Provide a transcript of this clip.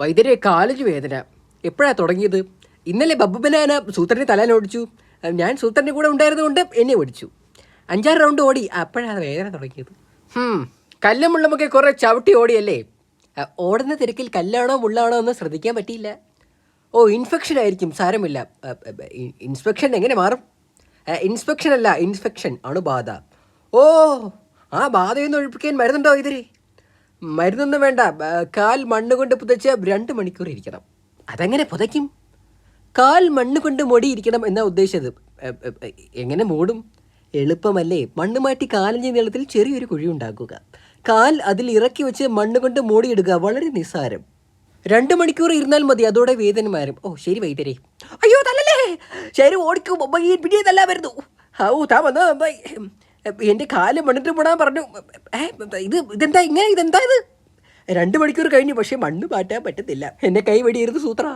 വൈദ്യരെ കാലേജ് വേദന. എപ്പോഴാ തുടങ്ങിയത്? ഇന്നലെ ബബ്ബു ബനാന സൂത്രനെ തലാൻ ഓടിച്ചു ഞാൻ സൂത്രന്റെ കൂടെ ഉണ്ടായിരുന്നുകൊണ്ട് എന്നെ ഓടിച്ചു. അഞ്ചാറ് റൗണ്ട് ഓടി. അപ്പോഴാണ് വേദന തുടങ്ങിയത്. ഹും, കല്ലും മുള്ളുമൊക്കെ കുറേ ചവിട്ടി ഓടിയല്ലേ? ഓടുന്ന തിരക്കിൽ കല്ലാണോ മുള്ളാണോ എന്ന് ശ്രദ്ധിക്കാൻ പറ്റിയില്ല. ഓ ഇൻഫെക്ഷൻ ആയിരിക്കും സാരമില്ല. ഇൻസ്പെക്ഷൻ എങ്ങനെ മാറും? ഇൻസ്പെക്ഷൻ അല്ല ഇൻഫെക്ഷൻ അണുബാധ. ബാധ ഓ ആ ബാധയൊന്നും ഒഴിപ്പിക്കാൻ മരുന്നുണ്ടോ ഇതിന് മരുന്നൊന്നും വേണ്ട. കാൽ മണ്ണ് കൊണ്ട് പുതച്ച് രണ്ട് മണിക്കൂർ ഇരിക്കണം. അതെങ്ങനെ പുതയ്ക്കും? കാൽ മണ്ണ് കൊണ്ട് മൊടിയിരിക്കണം എന്നാ ഉദ്ദേശിച്ചത്. എങ്ങനെ മൂടും? എളുപ്പമല്ലേ. മണ്ണ് മാറ്റി കാലഞ്ചി നീളത്തിൽ ചെറിയൊരു കുഴി ഉണ്ടാക്കുക. കാൽ അതിൽ ഇറക്കി വെച്ച് മണ്ണ് കൊണ്ട് മൂടിയിടുക വളരെ നിസ്സാരം. രണ്ട് മണിക്കൂർ ഇരുന്നാൽ മതി അതോടെ വേദന മാറും. ഓ ശരി വൈദ്യരെ. അയ്യോ തല്ലല്ലേ. ശരി ഓടിക്കും പിടിയെ തല്ലാൻ വരുന്നു. ഔ താ വന്നോ എന്റെ കാൽ മണ്ണിട്ട് മൂടാൻ പറഞ്ഞു. ഏ ഇത് ഇതെന്താ ഇങ്ങനെ ഇതെന്താ ഇത്? രണ്ട് മണിക്കൂർ കഴിഞ്ഞു പക്ഷേ മണ്ണ് മാറ്റാൻ പറ്റത്തില്ല. എന്നെ കൈ വെടിയരുത് സൂത്ര.